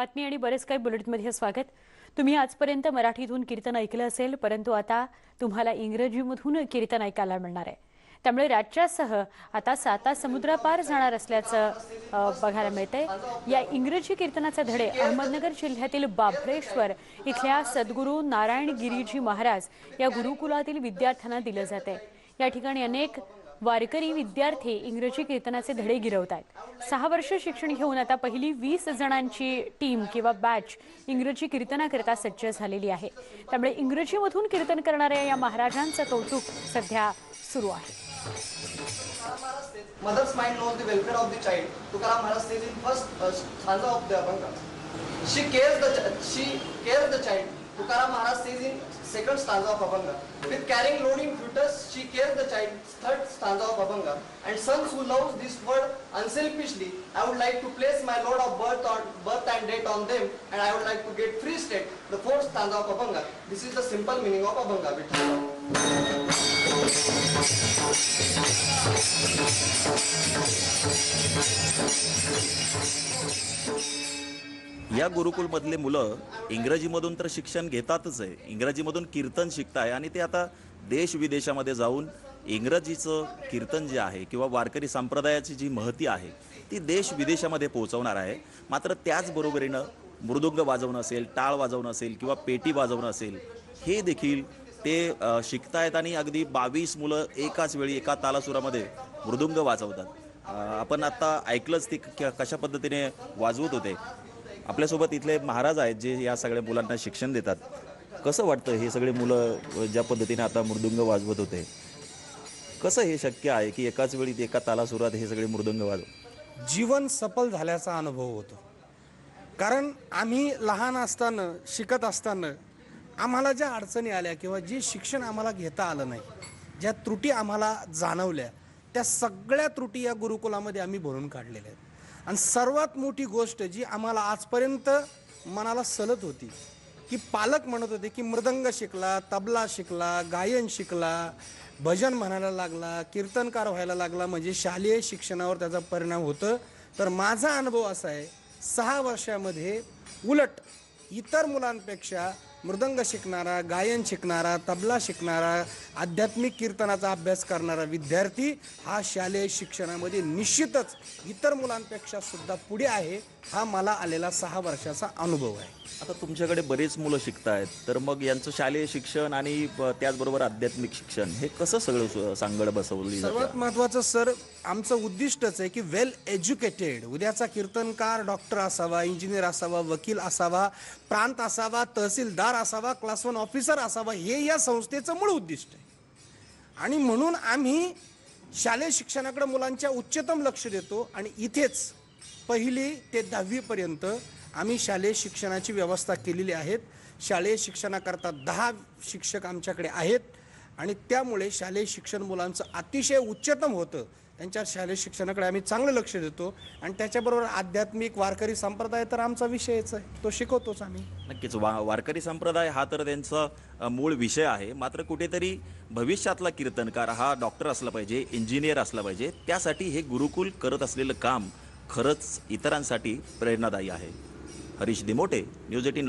बातमी आणि बरेच काही बुलेटिनमध्ये स्वागत. तुम्ही आजपर्यंत मराठीतून कीर्तन ऐकलं असेल परंतु आता तुम्हाला इंग्रजीमधून कीर्तन ऐकायला मिळणार आहे. त्यामुळे राज्यासह आता साता समुद्रापार जाणार असल्याचं बघायला मिळतंय. या इंग्रजी कीर्तनाचे धडे अहमदनगर जिल्ह्यातील बाभळेश्वर इथल्या सद्गुरू नारायण गिरीजी महाराज या गुरुकुलातील विद्यार्थ्यांना दिलं जाते या ठिकाणी अनेक वारकरी विद्यार्थी इंग्रजी कीर्तनाचे धडे गिरवत आहेत सहा वर्ष शिक्षण घेऊन आता पहिली वीस जणांची टीम किंवा बॅच इंग्रजी कीर्तनाकरिता सज्ज झालेली आहे त्यामुळे इंग्रजीमधून कीर्तन करणाऱ्या या महाराजांचं कौतुक सध्या सुरू आहे mother's mind knows the welfare of the child Tukaram Maharaj says in first uh, stanza of the Abhanga. She cares the ch- she cares the child. Tukaram Maharaj says in second stanza of Abhanga. With carrying loading futures, she cares the child. Third stanza of Abhanga. And sons who loves this world unselfishly, I would like to place my Lord of birth on birth and date on them, and I would like to get free state. The fourth stanza of Abhanga. This is the simple meaning of Abhanga. Vithala. या गुरुकुलमधले मुलं इंग्रजीमधून तर शिक्षण घेतातच आहे. इंग्रजीमधून कीर्तन शिकताय आणि ते आता देश विदेशामध्ये जाऊन इंग्रजीचं कीर्तन जे आहे किंवा वारकरी संप्रदायाची जी महती आहे ती देश विदेशामध्ये पोहोचवणार आहे. मात्र त्याचबरोबरीनं मृदुंग वाजवणं असेल टाळ वाजवणं असेल किंवा पेटी वाजवणं असेल हे देखील ते शिकतायत आणि अगदी बावीस मुलं एकाच वेळी एका तालासुरामध्ये मृदुंग वाजवतात. आपण आता ऐकलंच ते कशा पद्धतीने वाजवत होते. आपल्यासोबत इथले महाराज आहेत जे या सगळ्या मुलांना शिक्षण देतात. कसं वाटतं हे सगळे मुलं ज्या पद्धतीने आता मृदुंग वाजवत होते? कसं हे शक्य आहे की एकाच वेळी एका तालासुरात हे सगळे मृदुंग वाजव? जीवन सफल झाल्याचा अनुभव होतो. कारण आम्ही लहान असताना शिकत असताना आम्हाला ज्या अडचणी आल्या किंवा जे शिक्षण आम्हाला घेता आलं नाही ज्या त्रुटी आम्हाला जाणवल्या त्या सगळ्या त्रुटी या गुरुकुलामध्ये आम्ही भरून काढलेल्या आहेत. आणि सर्वात मोठी गोष्ट जी आम्हाला आजपर्यंत मनाला सलत होती की पालक म्हणत होते की मृदंग शिकला तबला शिकला गायन शिकला भजन म्हणायला लागला कीर्तनकार व्हायला लागला म्हणजे शालेय शिक्षणावर त्याचा परिणाम होतं. तर माझा अनुभव असा आहे सहा वर्षामध्ये उलट इतर मुलांपेक्षा मृदंग शिकणारा गायन शिकणारा तबला शिकणारा आध्यात्मिक कीर्तनाचा अभ्यास करणारा विद्यार्थी हा शालेय शिक्षणामध्ये निश्चितच इतर मुलांपेक्षा सुद्धा पुढे आहे हा मला आलेला सहा वर्षाचा अनुभव आहे आता तुमच्याकडे बरेच मुलं शिकतायत तर मग यांचं शालेय शिक्षण आणि त्याचबरोबर आध्यात्मिक शिक्षण हे कसं सगळं सांगड बसवली? सर्वात महत्त्वाचं सर आमचं उद्दिष्टच आहे की वेल एज्युकेटेड उद्याचा कीर्तनकार डॉक्टर असावा इंजिनियर असावा वकील असावा प्रांत असावा तहसीलदार असावा क्लास वन ऑफिसर असावा हे या संस्थेचं मूळ उद्दिष्ट आहे. आणि म्हणून आम्ही शालेय शिक्षणाकडे मुलांच्या उच्चतम लक्ष देतो आणि इथेच पहिली ते दहावीपर्यंत आम्ही शालेय शिक्षणाची व्यवस्था केलेली आहेत. शालेय शिक्षणाकरता दहा शिक्षक आमच्याकडे आहेत. आणि त्यामुळे शालेय शिक्षण मुलांचं अतिशय उच्चतम होतं. त्यांच्या शालेय शिक्षणाकडे आम्ही चांगलं लक्ष देतो आणि त्याच्याबरोबर आध्यात्मिक वारकरी संप्रदाय तर आमचा विषयच आहे. तो शिकवतोच आम्ही. नक्कीच वा वारकरी संप्रदाय हा तर त्यांचा मूळ विषय आहे. मात्र कुठेतरी भविष्यातला कीर्तनकार हा डॉक्टर असला पाहिजे इंजिनियर असला पाहिजे त्यासाठी हे गुरुकुल करत असलेलं काम खरंच इतरांसाठी प्रेरणादायी आहे. हरीश दिमोटे न्यूज एटीन लोक